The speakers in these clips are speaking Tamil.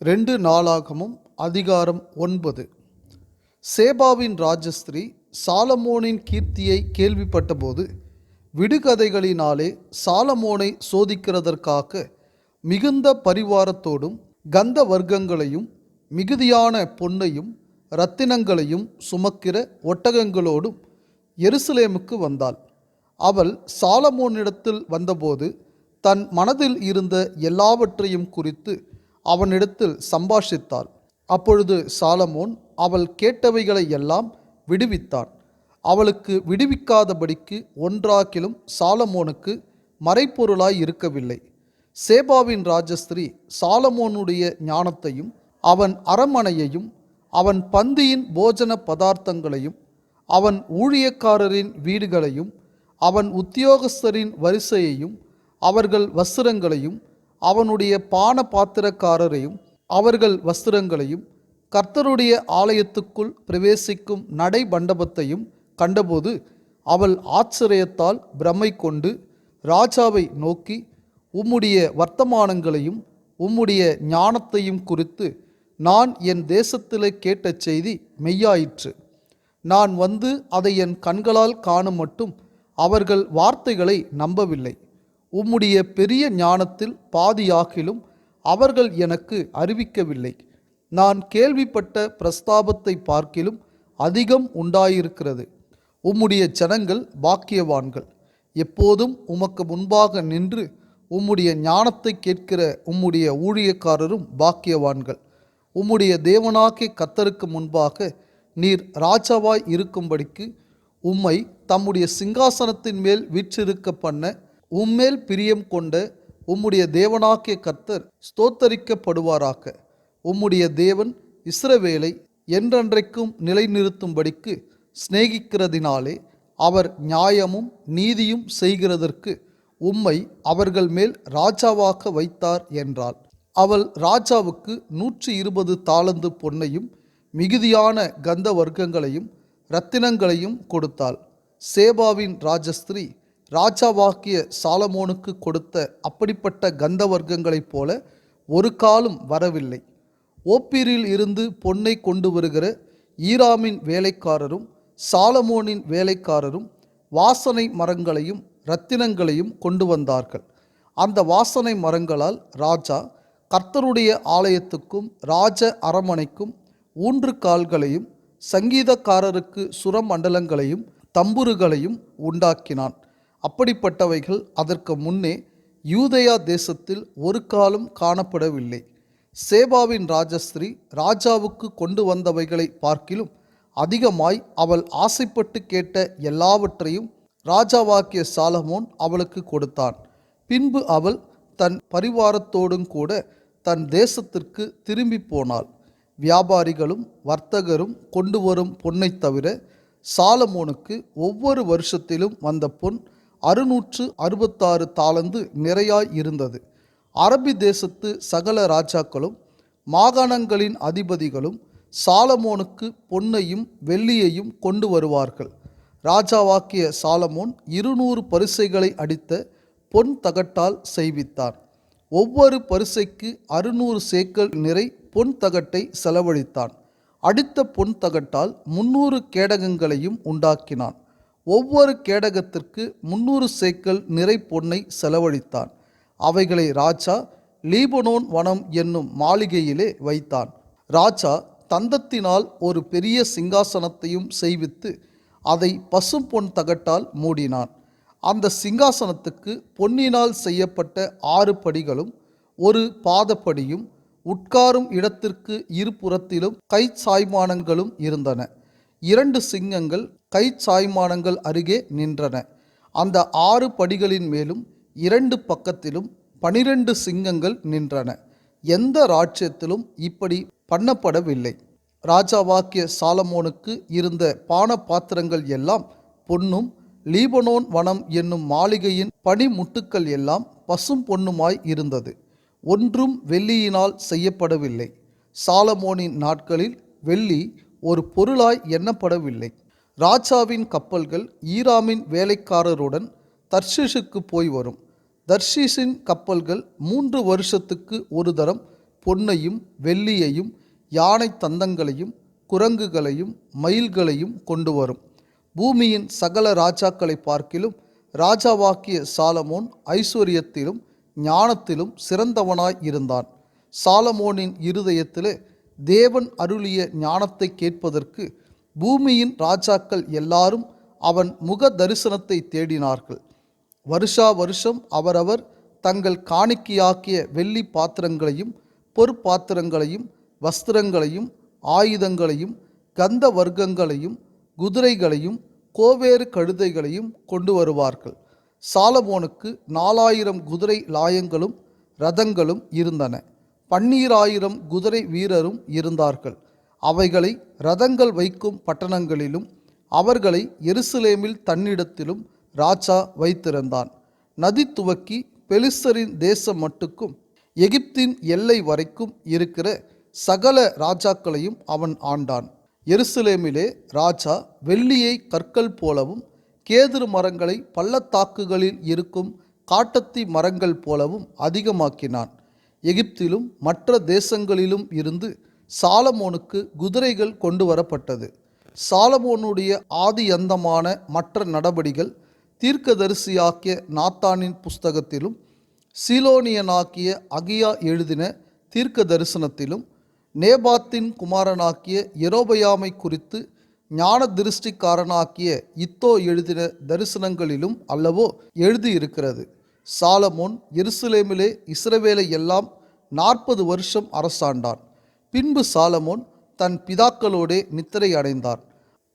ரெண்டு நாளாகமும் அதிகாரம் ஒன்பது. சேபாவின் ராஜஸ்திரீ சாலமோனின் கீர்த்தியை கேள்விப்பட்டபோது விடுகதைகளினாலே சாலமோனை சோதிக்கிறதற்காக மிகுந்த பரிவாரத்தோடும் கந்த வர்க்கங்களையும் மிகுதியான பொன்னையும் இரத்தினங்களையும் சுமக்கிற ஒட்டகங்களோடும் எருசலேமுக்கு வந்தாள். அவள் சாலமோனிடத்தில் வந்தபோது தன் மனதில் இருந்த எல்லாவற்றையும் குறித்து அவனிடத்தில் சம்பாஷித்தாள். அப்பொழுது சாலமோன் அவள் கேட்டவைகளை எல்லாம் விடுவித்தான். அவளுக்கு விடுவிக்காதபடிக்கு ஒன்றாக்கிலும் சாலமோனுக்கு மறைப்பொருளாய் இருக்கவில்லை. சேபாவின் ராஜஸ்திரீ சாலமோனுடைய ஞானத்தையும் அவன் அரமனையையும் அவன் பந்தியின் போஜன பதார்த்தங்களையும் அவன் ஊழியக்காரரின் வீடுகளையும் அவன் உத்தியோகஸ்தரின் வரிசையையும் அவர்கள் வஸ்திரங்களையும் அவனுடைய பான பாத்திரக்காரரையும் அவர்கள் வஸ்திரங்களையும் கர்த்தருடைய ஆலயத்துக்குள் பிரவேசிக்கும் நடை மண்டபத்தையும் கண்டபோது அவள் ஆச்சரியத்தால் பிரமை கொண்டு ராஜாவை நோக்கி உம்முடைய வர்த்தமானங்களையும் உம்முடைய ஞானத்தையும் குறித்து நான் என் தேசத்திலே கேட்ட செய்தி மெய்யாயிற்று. நான் வந்து அதை என் கண்களால் காணும் மட்டும் அவர்கள் வார்த்தைகளை நம்பவில்லை. உம்முடைய பெரிய ஞானத்தில் பாதியாகிலும் அவர்கள் எனக்கு அறிவிக்கவில்லை. நான் கேள்விப்பட்ட பிரஸ்தாபத்தை பார்க்கிலும் அதிகம் உண்டாயிருக்கிறது. உம்முடைய ஜனங்கள் பாக்கியவான்கள். எப்போதும் உமக்கு முன்பாக நின்று உம்முடைய ஞானத்தை கேட்கிற உம்முடைய ஊழியக்காரரும் பாக்கியவான்கள். உம்முடைய தேவனாகிய கத்தருக்கு முன்பாக நீர் ராஜாவாய் இருக்கும்படிக்கு உம்மை தம்முடைய சிங்காசனத்தின் மேல் வீற்றிருக்க பண்ண உம்மேல் பிரியம் கொண்ட உம்முடைய தேவனாக்கிய கர்த்தர் ஸ்தோத்தரிக்கப்படுவாராக. உம்முடைய தேவன் இஸ்ரவேலை என்றென்றைக்கும் நிலைநிறுத்தும்படிக்கு சிநேகிக்கிறதினாலே அவர் நியாயமும் நீதியும் செய்கிறதற்கு உம்மை அவர்கள் மேல் ராஜாவாக வைத்தார் என்றாள் அவள் ராஜாவுக்கு நூற்றி இருபது தாளந்து பொன்னையும் மிகுதியான கந்த வர்க்கங்களையும் இரத்தினங்களையும் கொடுத்தாள். சேபாவின் ராஜஸ்திரீ ராஜாவாகிய சாலமோனுக்கு கொடுத்த அப்படிப்பட்ட கந்தவர்க்கங்களைப் போல ஒரு காலும் வரவில்லை. ஓப்பீரில் இருந்து பொன்னை கொண்டு வருகிற ஈராமின் வேலைக்காரரும் சாலமோனின் வேலைக்காரரும் வாசனை மரங்களையும் இரத்தினங்களையும் கொண்டு வந்தார்கள். அந்த வாசனை மரங்களால் ராஜா கர்த்தருடைய ஆலயத்துக்கும் ராஜ அரமனைக்கும் ஊன்று கால்களையும் சங்கீதக்காரருக்கு சுரமண்டலங்களையும் தம்புருகளையும் உண்டாக்கினான். அப்படிப்பட்டவைகள் அதற்கு முன்னே யூதயா தேசத்தில் ஒரு காலம் காணப்படவில்லை. சேபாவின் ராஜஸ்திரீ ராஜாவுக்கு கொண்டு வந்தவைகளை பார்க்கிலும் அதிகமாய் அவள் ஆசைப்பட்டு கேட்ட எல்லாவற்றையும் ராஜாவாக்கிய சாலமோன் அவளுக்கு கொடுத்தான். பின்பு அவள் தன் பரிவாரத்தோடும் கூட தன் தேசத்திற்கு திரும்பி போனாள். வியாபாரிகளும் வர்த்தகரும் கொண்டு வரும் பொன்னைத் தவிர சாலமோனுக்கு ஒவ்வொரு வருஷத்திலும் வந்த பொன் அறுநூற்று அறுபத்தாறு தாளந்து நிறையாய் இருந்தது. அரபி தேசத்து சகல ராஜாக்களும் மாகாணங்களின் அதிபதிகளும் சாலமோனுக்கு பொன்னையும் வெள்ளியையும் கொண்டு வருவார்கள். ராஜாவாக்கிய சாலமோன் இருநூறு பரிசைகளை அடித்த பொன் தகட்டால் செய்வித்தான். ஒவ்வொரு பரிசைக்கு அறுநூறு சேக்கல் நிறை பொன் தகட்டை செலவழித்தான். அடித்த பொன் தகட்டால் முன்னூறு கேடகங்களையும் உண்டாக்கினான். ஒவ்வொரு கேடகத்திற்கு முன்னூறு சேக்கல் நிறை பொன்னை செலவழித்தான். அவைகளை ராஜா லீபனோன் வனம் என்னும் மாளிகையிலே வைத்தான். ராஜா தந்தத்தினால் ஒரு பெரிய சிங்காசனத்தையும் செய்வித்து அதை பசும் பொன் தகட்டால் மூடினான். அந்த சிங்காசனத்துக்கு பொன்னினால் செய்யப்பட்ட ஆறு படிகளும் ஒரு பாதப்படியும் உட்காரும் இடத்திற்கு இருபுறத்திலும் கை சாய்மானங்களும் இருந்தன. இரண்டு சிங்கங்கள் கை சாய்மானங்கள் அருகே நின்றன. அந்த ஆறு படிகளின் மேலும் இரண்டு பக்கத்திலும் பனிரெண்டு சிங்கங்கள் நின்றன. எந்த ராஜ்யத்திலும் இப்படி பண்ணப்படவில்லை. ராஜாவாக்கிய சாலமோனுக்கு இருந்த பான பாத்திரங்கள் எல்லாம் பொன்னும் லீபனோன் வனம் என்னும் மாளிகையின் பனிமுட்டுக்கள் எல்லாம் பசும் பொன்னுமாய் இருந்தது. ஒன்றும் வெள்ளியினால் செய்யப்படவில்லை. சாலமோனின் நாட்களில் வெள்ளி ஒரு பொருளாய் எண்ணப்படவில்லை. ராஜாவின் கப்பல்கள் ஈராமின் வேலைக்காரருடன் தர்ஷீஷுக்கு போய் வரும். தர்ஷீஸின் கப்பல்கள் மூன்று வருஷத்துக்கு ஒரு தரம் பொன்னையும் வெள்ளியையும் யானை தந்தங்களையும் குரங்குகளையும் மயில்களையும் கொண்டு வரும். பூமியின் சகல ராஜாக்களை பார்க்கிலும் ராஜாவாக்கிய சாலமோன் ஐஸ்வர்யத்திலும் ஞானத்திலும் சிறந்தவனாய் இருந்தான். சாலமோனின் இருதயத்திலே தேவன் அருளிய ஞானத்தை கேட்பதற்கு பூமியின் ராஜாக்கள் எல்லாரும் அவன் முக தரிசனத்தை தேடினார்கள். வருஷா வருஷம் அவரவர் தங்கள் காணிக்கையாக்கிய வெள்ளி பாத்திரங்களையும் பொற்பாத்திரங்களையும் வஸ்திரங்களையும் ஆயுதங்களையும் கந்த வர்க்கங்களையும் குதிரைகளையும் கோவேறு கழுதைகளையும் கொண்டு வருவார்கள். சாலமோனுக்கு நாலாயிரம் குதிரை லாயங்களும் ரதங்களும் இருந்தன. பன்னீராயிரம் குதிரை வீரரும் இருந்தார்கள். அவைகளை ரதங்கள் வைக்கும் பட்டணங்களிலும் அவர்களை எருசலேமில் தன்னிடத்திலும் ராஜா வைத்திருந்தான். நதி துவக்கி பெலிஸ்தரின் தேசம் மட்டுக்கும் எகிப்தின் எல்லை வரைக்கும் இருக்கிற சகல ராஜாக்களையும் அவன் ஆண்டான். எருசலேமிலே ராஜா வெள்ளியை கற்கள் போலவும் கேதுரு மரங்களை பள்ளத்தாக்குகளில் இருக்கும் காட்டத்தி மரங்கள் போலவும் அதிகமாக்கினான். எகிப்திலும் மற்ற தேசங்களிலும் இருந்து சாலமோனுக்கு குதிரைகள் கொண்டு வரப்பட்டது. சாலமோனுடைய ஆதியந்தமான மற்ற நடபடிகள் தீர்க்கதரிசியாக்கிய நாத்தானின் புஸ்தகத்திலும் சீலோனியனாக்கிய அகியா எழுதின தீர்க்க தரிசனத்திலும் நேபாத்தின் குமாரனாக்கிய எரோபயாமை குறித்து ஞான திருஷ்டிக்காரனாக்கிய இத்தோ எழுதின தரிசனங்களிலும் அல்லவோ எழுதியிருக்கிறது. சாலமோன் எருசலேமிலே இஸ்ரவேலை எல்லாம் நாற்பது வருஷம் அரசாண்டான். பின்பு சாலமோன் தன் பிதாக்களோடே நித்திரை அடைந்தான்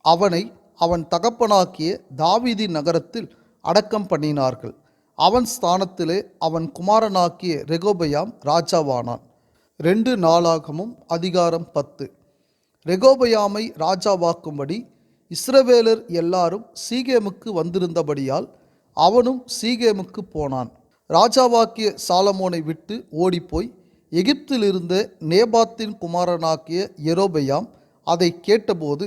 அவனை அவன் தகப்பனாக்கிய தாவீதி நகரத்தில் அடக்கம் பண்ணினார்கள். அவன் ஸ்தானத்திலே அவன் குமாரனாக்கிய ரெகோபயாம் ராஜாவானான். ரெண்டு நாளாகமும் அதிகாரம் பத்து. ரெகோபயாமை ராஜாவாக்கும்படி இஸ்ரவேலர் எல்லாரும் சீகேமுக்கு வந்திருந்தபடியால் அவனும் சீகேமுக்கு போனான். ராஜாவாக்கிய சாலமோனை விட்டு ஓடிப்போய் எகிப்திலிருந்த நேபாத்தின் குமாரனாக்கிய எரோபெயாம் அதை கேட்டபோது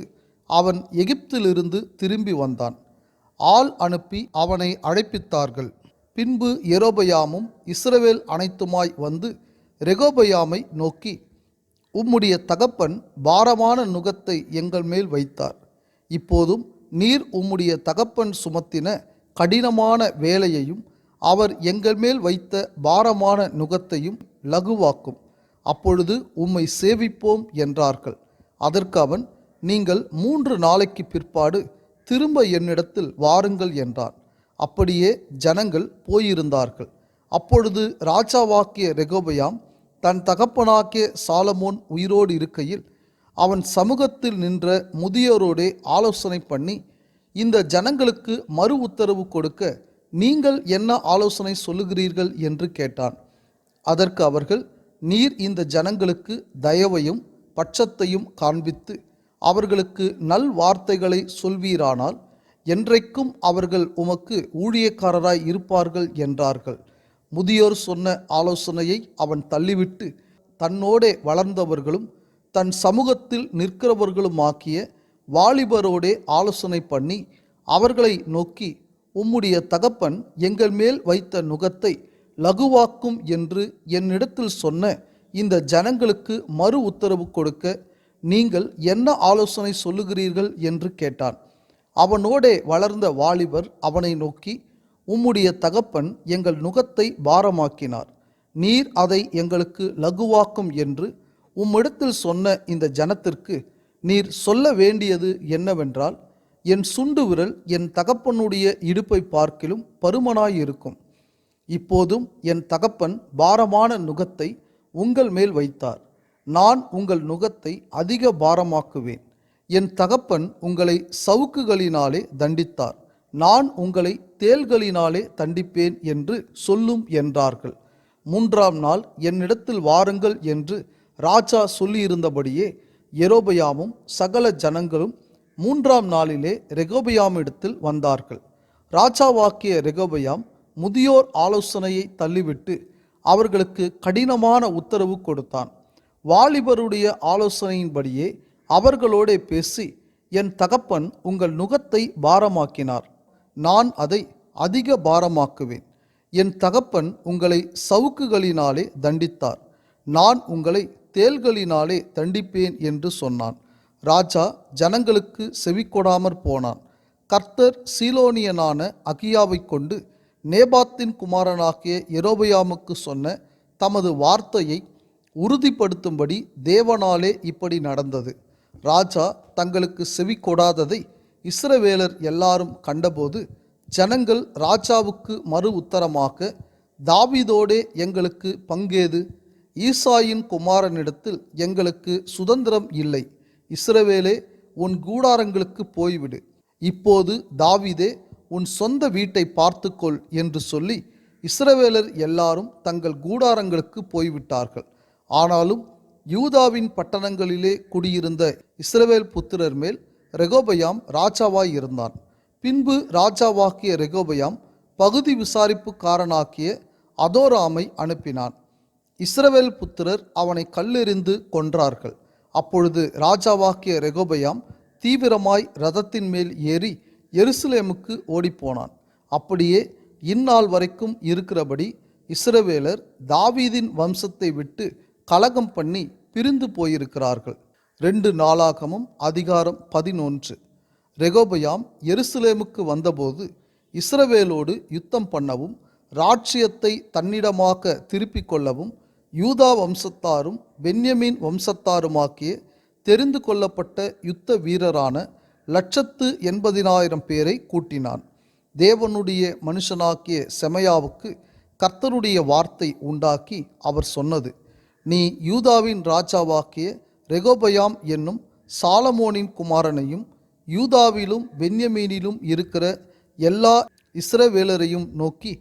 அவன் எகிப்திலிருந்து திரும்பி வந்தான். ஆள் அனுப்பி அவனை அழைப்பித்தார்கள். பின்பு எரோபயாமும் இஸ்ரவேல் அனைத்துமாய் வந்து ரெகோபயாமை நோக்கி உம்முடைய தகப்பன் பாரமான நுகத்தை எங்கள் மேல் வைத்தார். இப்போதும் நீர் உம்முடைய தகப்பன் சுமத்தின கடினமான வேலையையும் அவர் எங்கள் மேல் வைத்த பாரமான நுகத்தையும் லகுவாக்கும். அப்பொழுது உம்மை சேவிப்போம் என்றார்கள். அதற்கு அவன் நீங்கள் மூன்று நாளைக்கு பிற்பாடு திரும்ப என்னிடத்தில் வாருங்கள் என்றான். அப்படியே ஜனங்கள் போயிருந்தார்கள். அப்பொழுது ராஜாவாக்கிய ரெகோபயாம் தன் தகப்பனாக்கிய சாலமோன் உயிரோடு இருக்கையில் அவன் சமூகத்தில் நின்ற முதியோரோடே ஆலோசனை பண்ணி இந்த ஜனங்களுக்கு மறு உத்தரவு கொடுக்க நீங்கள் என்ன ஆலோசனை சொல்லுகிறீர்கள்? என்று கேட்டான். அதற்கு அவர்கள் நீர் இந்த ஜனங்களுக்கு தயவையும் பட்சத்தையும் காண்பித்து அவர்களுக்கு நல் வார்த்தைகளை சொல்வீரானால் என்றைக்கும் அவர்கள் உமக்கு ஊழியக்காரராய் இருப்பார்கள் என்றார்கள். முதியோர் சொன்ன ஆலோசனையை அவன் தள்ளிவிட்டு தன்னோடே வளர்ந்தவர்களும் தன் சமூகத்தில் நிற்கிறவர்களுமாக்கிய வாலிபரோடே ஆலோசனை பண்ணி அவர்களை நோக்கி உம்முடைய தகப்பன் எங்கள் மேல் வைத்த நுகத்தை லகுவாக்கும் என்று என்னிடத்தில் சொன்ன இந்த ஜனங்களுக்கு மறு உத்தரவு கொடுக்க நீங்கள் என்ன ஆலோசனை சொல்லுகிறீர்கள் என்று கேட்டான். அவனோடே வளர்ந்த வாலிபர் அவனை நோக்கி உம்முடைய தகப்பன் எங்கள் நுகத்தை பாரமாக்கினார். நீர் அதை எங்களுக்கு லகுவாக்கும் என்று உம்மிடத்தில் சொன்ன இந்த ஜனத்திற்கு நீர் சொல்ல வேண்டியது என்னவென்றால் என் சுண்டு விரல் என் தகப்பனுடைய இடுப்பை பார்க்கிலும் பருமனாயிருக்கும். இப்போதும் என் தகப்பன் பாரமான நுகத்தை உங்கள் மேல் வைத்தார். நான் உங்கள் நுகத்தை அதிக பாரமாக்குவேன். என் தகப்பன் உங்களை சவுக்குகளினாலே தண்டித்தார். நான் உங்களை தேள்களினாலே தண்டிப்பேன் என்று சொல்லும் என்றார்கள். மூன்றாம் நாள் என்னிடத்தில் வாருங்கள் என்று ராஜா சொல்லியிருந்தபடியே எரோபயாமும் சகல ஜனங்களும் மூன்றாம் நாளிலே ரெகோபயாமிடத்தில் வந்தார்கள். ராஜாவாக்கிய ரெகோபயாம் முதியோர் ஆலோசனையை தள்ளிவிட்டு அவர்களுக்கு கடினமான உத்தரவு கொடுத்தான். வாலிபருடைய ஆலோசனையின்படியே அவர்களோடே பேசி என் தகப்பன் உங்கள் நுகத்தை பாரமாக்கினார். நான் அதை அதிக பாரமாக்குவேன். என் தகப்பன் உங்களை சவுக்குகளினாலே தண்டித்தார். நான் உங்களை தேள்களினாலே தண்டிப்பேன் என்று சொன்னான். ராஜா ஜனங்களுக்கு செவிக்கொடாமற் போனான். கர்த்தர் சீலோனியனான அகியாவை கொண்டு நேபாத்தின் குமாரனாகிய எரோபயாமுக்கு சொன்ன தமது வார்த்தையை உறுதிப்படுத்தும்படி தேவனாலே இப்படி நடந்தது. ராஜா தங்களுக்கு செவி கொடாததை இஸ்ரவேலர் எல்லாரும் கண்டபோது ஜனங்கள் ராஜாவுக்கு மறு உத்தரமாக தாவிதோடே எங்களுக்கு பங்கேது. ஈசாயின் குமாரனிடத்தில் எங்களுக்கு சுதந்திரம் இல்லை. இஸ்ரவேலே உன் கூடாரங்களுக்கு போய்விடு. இப்போது தாவிதே உன் சொந்த வீட்டை பார்த்துக்கொள் என்று சொல்லி இஸ்ரவேலர் எல்லாரும் தங்கள் கூடாரங்களுக்கு போய்விட்டார்கள். ஆனாலும் யூதாவின் பட்டணங்களிலே குடியிருந்த இஸ்ரவேல் புத்திரர் மேல் ரெகோபயாம் ராஜாவாய் இருந்தான். பின்பு ராஜாவாக்கிய ரெகோபயாம் பகுதி விசாரிப்புக்காரனாக்கிய அதோராமை அனுப்பினான். இஸ்ரவேல் புத்திரர் அவனை கல்லெறிந்து கொன்றார்கள். அப்பொழுது ராஜாவாக்கிய ரெகோபயாம் தீவிரமாய் ரதத்தின் மேல் ஏறி எருசலேமுக்கு ஓடிப்போனான். அப்படியே இந்நாள் வரைக்கும் இருக்கிறபடி இஸ்ரவேலர் தாவீதின் வம்சத்தை விட்டு கலகம் பண்ணி பிரிந்து போயிருக்கிறார்கள். ரெண்டு நாளாகமும் அதிகாரம் பதினொன்று. ரெகோபயாம் எருசலேமுக்கு வந்தபோது இஸ்ரவேலோடு யுத்தம் பண்ணவும் ராட்சியத்தை தன்னிடமாக திருப்பிக் கொள்ளவும் யூதா வம்சத்தாரும் பென்யமீன் வம்சத்தாருமாக்கிய தெரிந்து கொள்ளப்பட்ட யுத்த வீரரான லட்சத்து எண்பதினாயிரம் பேரை கூட்டினான். தேவனுடைய மனுஷனாக்கிய செமையாவுக்கு கர்த்தருடைய வார்த்தை உண்டாக்கி அவர் சொன்னது நீ யூதாவின் ராஜாவாக்கிய ரெகோபயாம் என்னும் சாலமோனின் குமாரனையும் யூதாவிலும் பென்யமீனிலும் இருக்கிற எல்லா இஸ்ரவேலரையும் நோக்கி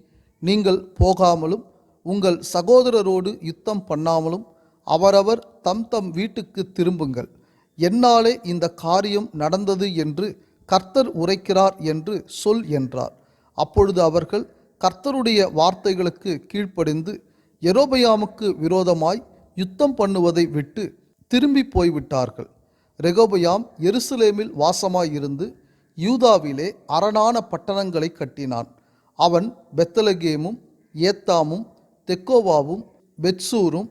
நீங்கள் போகாமலும் உங்கள் சகோதரரோடு யுத்தம் பண்ணாமலும் அவரவர் தம் தம் வீட்டுக்கு திரும்புங்கள். என்னாலே இந்த காரியம் நடந்தது என்று கர்த்தர் உரைக்கிறார் என்று சொல் என்றார். அப்பொழுது அவர்கள் கர்த்தருடைய வார்த்தைகளுக்கு கீழ்ப்படிந்து எரோபயாமுக்கு விரோதமாய் யுத்தம் பண்ணுவதை விட்டு திரும்பி போய்விட்டார்கள். ரெகோபயாம் எருசலேமில் வாசமாயிருந்து யூதாவிலே அரணான பட்டணங்களை கட்டினான். அவன் பெத்தலகேமும் ஏத்தாமும் தெக்கோவாவும் பெட்சூரும்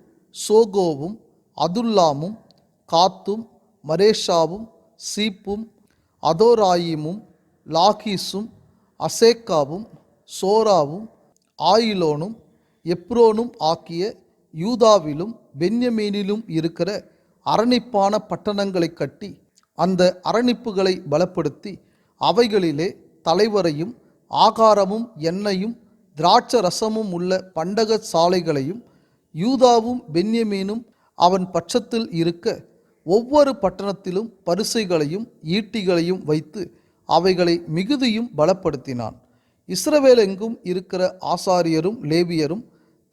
சோகோவும் அதுல்லாமும் காத்தும் மரேஷாவும் சீப்பும் அதோராயிமும் லாகீஸும் அசேக்காவும் சோராவும் ஆயிலோனும் எப்ரோனும் ஆக்கிய யூதாவிலும் பென்யமீனிலும் இருக்கிற அரணிப்பான பட்டணங்களை கட்டி அந்த அரணிப்புகளை பலப்படுத்தி அவைகளிலே தலைவரையும் ஆகாரமும் எண்ணெயும் திராட்ச ரசமும் உள்ள பண்டக சாலைகளையும் யூதாவும் பென்யமீனும் அவன் பட்சத்தில் இருக்க ஒவ்வொரு பட்டணத்திலும் பரிசைகளையும் ஈட்டிகளையும் வைத்து அவைகளை மிகுதியும் பலப்படுத்தினான். இஸ்ரவேலெங்கும் இருக்கிற ஆசாரியரும் லேவியரும்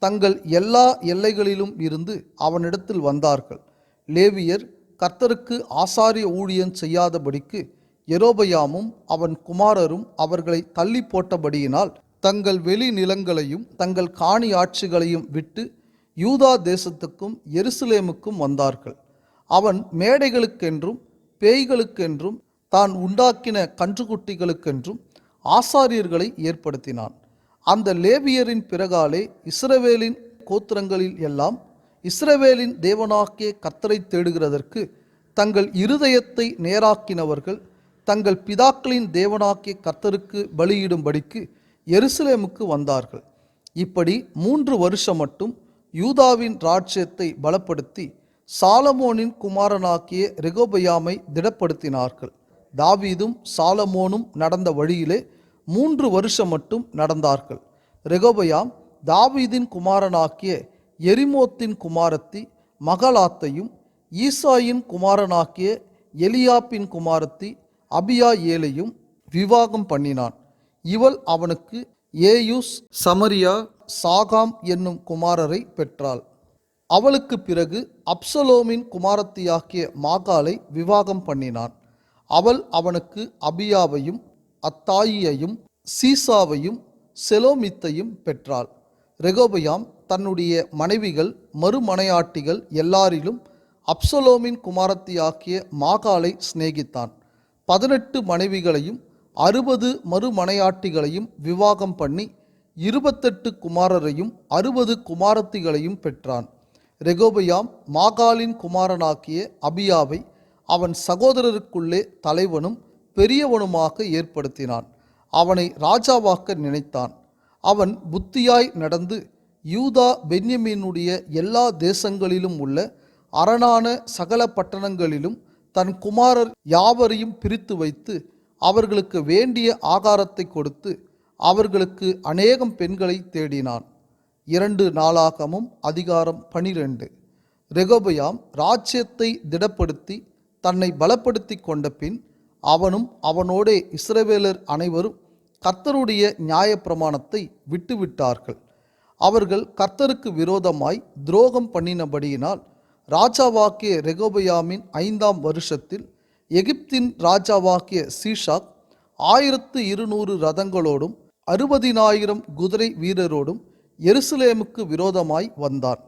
தங்கள் எல்லா எல்லைகளிலும் இருந்து அவனிடத்தில் வந்தார்கள். லேவியர் கர்த்தருக்கு ஆசாரிய ஊழியன் செய்யாதபடிக்கு எரோபயாமும் அவன் குமாரரும் அவர்களை தள்ளி போட்டபடியினால் தங்கள் வெளி நிலங்களையும் தங்கள் காணி ஆட்சிகளையும் விட்டு யூதா தேசத்துக்கும் எருசலேமுக்கும் வந்தார்கள். அவன் மேடைகளுக்கென்றும் பேய்களுக்கென்றும் தான் உண்டாக்கின கன்றுக்குட்டிகளுக்கென்றும் ஆசாரியர்களை ஏற்படுத்தினான். அந்த லேவியரின் பிறகாலே இஸ்ரவேலின் கோத்திரங்களில் எல்லாம் இஸ்ரவேலின் தேவனாக்கிய கர்த்தரை தேடுகிறதற்கு தங்கள் இருதயத்தை நேராக்கினவர்கள் தங்கள் பிதாக்களின் தேவனாக்கிய கர்த்தருக்கு பலியிடும்படிக்கு எருசலேமுக்கு வந்தார்கள். இப்படி மூன்று வருஷம் மட்டும் யூதாவின் ராஜ்யத்தை பலப்படுத்தி சாலமோனின் குமாரனாக்கிய ரெகோபயாமை திடப்படுத்தினார்கள். தாவீதும் சாலமோனும் நடந்த வழியிலே மூன்று வருஷம் மட்டும் நடந்தார்கள். ரெகோபயாம் தாவீதின் குமாரனாக்கிய எரிமோத்தின் குமாரத்தி மகளாத்தையும் ஈசாயின் குமாரனாக்கிய எலியாப்பின் குமாரத்தி அபியா ஏலையும் விவாகம் பண்ணினான். இவள் அவனுக்கு ஏயூஸ் சமரியா சாகாம் என்னும் குமாரரை பெற்றாள். அவளுக்கு பிறகு அப்சலோமின் குமாரத்தியாகிய மாகாலை விவாகம் பண்ணினான். அவள் அவனுக்கு அபியாவையும் அத்தாயியையும் சீசாவையும் செலோமித்தையும் பெற்றாள். ரெகோபயாம் தன்னுடைய மனைவிகள் மறுமனையாட்டிகள் எல்லாரிலும் அப்சலோமின் குமாரத்தியாகிய மாகாலை சிநேகித்தான். பதினெட்டு மனைவிகளையும் அறுபது மறுமனையாட்டிகளையும் விவாகம் பண்ணி இருபத்தெட்டு குமாரரையும் அறுபது குமாரத்திகளையும் பெற்றான். ரெகோபயாம் மாகாலின் குமாரனாகிய அபியாவை அவன் சகோதரருக்குள்ளே தலைவனும் பெரியவனுமாக ஏற்படுத்தினான். அவனை ராஜாவாக்க நினைத்தான். அவன் புத்தியாய் நடந்து யூதா பென்யமீனுடைய எல்லா தேசங்களிலும் உள்ள அரணான சகல பட்டணங்களிலும் தன் குமாரர் யாவரையும் பிரித்து வைத்து அவர்களுக்கு வேண்டிய ஆகாரத்தை கொடுத்து அவர்களுக்கு அநேகம் பெண்களை தேடினான். இரண்டு நாளாகமும் அதிகாரம் பனிரெண்டு. ரெகோபயாம் ராஜ்யத்தை திடப்படுத்தி தன்னை பலப்படுத்தி கொண்ட பின் அவனும் அவனோடே இஸ்ரவேலர் அனைவரும் கர்த்தருடைய நியாயப்பிரமாணத்தை விட்டுவிட்டார்கள். அவர்கள் கர்த்தருக்கு விரோதமாய் துரோகம் பண்ணினபடியினால் ராஜாவாக்கிய ரெகோபயாமின் ஐந்தாம் வருஷத்தில் எகிப்தின் ராஜாவாக்கிய சீஷாக் ஆயிரத்து இருநூறு ரதங்களோடும் அறுபதினாயிரம் குதிரை வீரரோடும் எருசலேமுக்கு விரோதமாய் வந்தான்.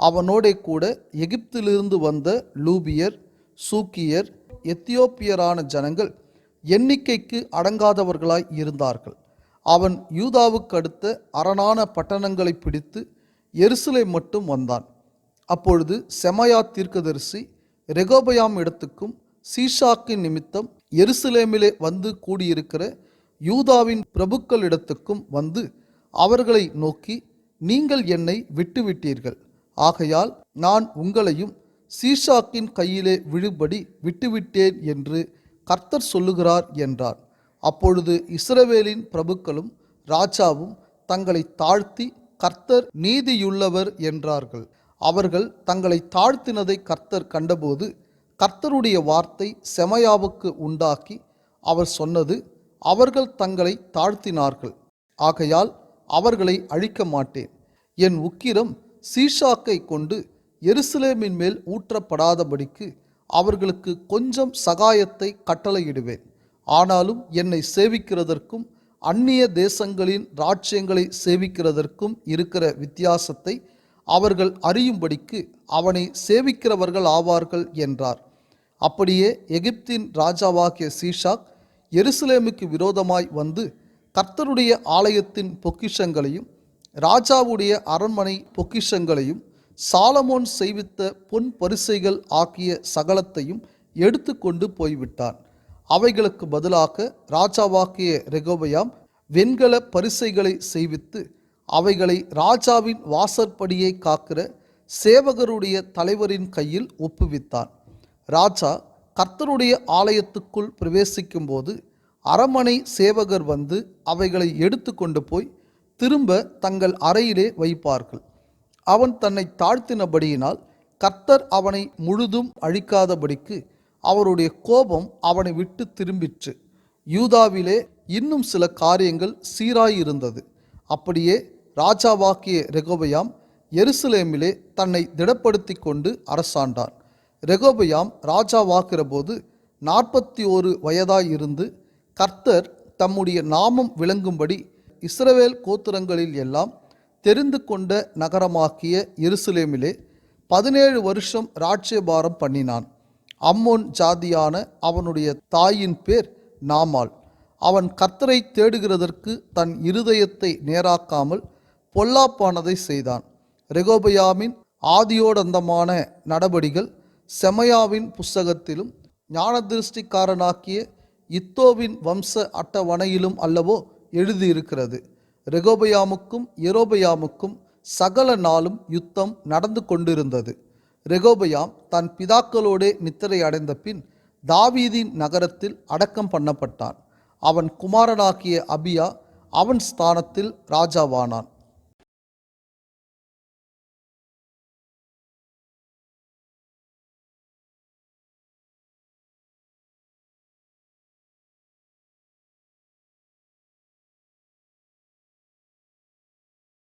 அவனோடே கூட எகிப்திலிருந்து வந்த லூபியர் சூக்கியர் எத்தியோப்பியரான ஜனங்கள் எண்ணிக்கைக்கு அடங்காதவர்களாய் இருந்தார்கள். அவன் யூதாவுக்கு அடுத்த அரணான பட்டணங்களை பிடித்து எருசலேம் மட்டும் வந்தான். அப்பொழுது செமயா தீர்க்கதரிசி ரெகோபயாம் இடத்துக்கும் சீஷாக்கு நிமித்தம் எருசலேமிலே வந்து கூடியிருக்கிற யூதாவின் பிரபுக்களிடத்துக்கும் வந்து அவர்களை நோக்கி நீங்கள் என்னை விட்டுவிட்டீர்கள். ஆகையால் நான் உங்களையும் சீஷாக்கின் கையிலே விழுபடி விட்டுவிட்டேன் என்று கர்த்தர் சொல்லுகிறார் என்றார். அப்பொழுது இஸ்ரவேலின் பிரபுக்களும் ராஜாவும் தங்களை தாழ்த்தி கர்த்தர் நீதியுள்ளவர் என்றார்கள். அவர்கள் தங்களை தாழ்த்தினதை கர்த்தர் கண்டபோது கர்த்தருடைய வார்த்தை செமயாவுக்கு உண்டாக்கி அவர் சொன்னது அவர்கள் தங்களை தாழ்த்தினார்கள். ஆகையால் அவர்களை அழிக்க மாட்டேன். என் உக்கிரம் சீஷாக்கை கொண்டு எருசலேமின் மேல் ஊற்றப்படாதபடிக்கு அவர்களுக்கு கொஞ்சம் சகாயத்தை கட்டளையிடுவேன். ஆனாலும் என்னை சேவிக்கிறதற்கும் அந்நிய தேசங்களின் ராஜ்யங்களை சேவிக்கிறதற்கும் இருக்கிற வித்தியாசத்தை அவர்கள் அறியும்படிக்கு அவனை சேவிக்கிறவர்கள் ஆவார்கள் என்றார். அப்படியே எகிப்தின் ராஜாவாகிய சீஷாக் எருசலேமுக்கு விரோதமாய் வந்து கர்த்தருடைய ஆலயத்தின் பொக்கிஷங்களையும் ராஜாவுடைய அரண்மனை பொக்கிஷங்களையும் சாலமோன் செய்வித்த பொன் பரிசைகள் ஆக்கிய சகலத்தையும் எடுத்துக்கொண்டு போய்விட்டான். அவைகளுக்கு பதிலாக ராஜாவாக்கிய ரெகோபயாம் வெண்கல பரிசைகளை செய்வித்து அவைகளை ராஜாவின் வாசற்படியை காக்கிற சேவகருடைய தலைவரின் கையில் ஒப்புவித்தான். ராஜா கர்த்தருடைய ஆலயத்துக்குள் பிரவேசிக்கும்போது அரமனை சேவகர் வந்து அவைகளை எடுத்து கொண்டு போய் திரும்ப தங்கள் அறையிலே வைப்பார்கள். அவன் தன்னை தாழ்த்தினபடியினால் கர்த்தர் அவனை முழுதும் அழிக்காதபடிக்கு அவருடைய கோபம் அவனை விட்டு திரும்பிற்று. யூதாவிலே இன்னும் சில காரியங்கள் சீராயிருந்தது. அப்படியே ராஜாவாக்கிய ரெகோபயாம் எருசலேமிலே தன்னை திடப்படுத்தி கொண்டு அரசாண்டான். ரெகோபயாம் ராஜாவாக்கிற போது நாற்பத்தி ஓரு வயதாயிருந்து கர்த்தர் தம்முடைய நாமம் விளங்கும்படி இஸ்ரவேல் கோத்திரங்களில் எல்லாம் தெரிந்து கொண்ட நகரமாக்கிய எருசலேமிலே பதினேழு வருஷம் ராட்சியபாரம் பண்ணினான். அம்மோன் ஜாதியான அவனுடைய தாயின் பேர் நாமாள். அவன் கர்த்தரை தேடுகிறதற்கு தன் இருதயத்தை நேராக்காமல் பொல்லாப்பானதை செய்தான். ரெகோபயாமின் ஆதியோடந்தமான நடபடிகள் செமயாவின் புஸ்தகத்திலும் ஞானதிருஷ்டிக்காரனாக்கிய இத்தோவின் வம்ச அட்டவணையிலும் அல்லவோ எழுதியிருக்கிறது. ரெகோபயாமுக்கும் எரோபயாமுக்கும் சகல நாளும் யுத்தம் நடந்து கொண்டிருந்தது. ரெகோபயாம் தன் பிதாக்களோடே நித்திரை அடைந்த பின் தாவீதின் நகரத்தில் அடக்கம் பண்ணப்பட்டான். அவன் குமாரனாகிய அபியா அவன் ஸ்தானத்தில் ராஜாவானான்.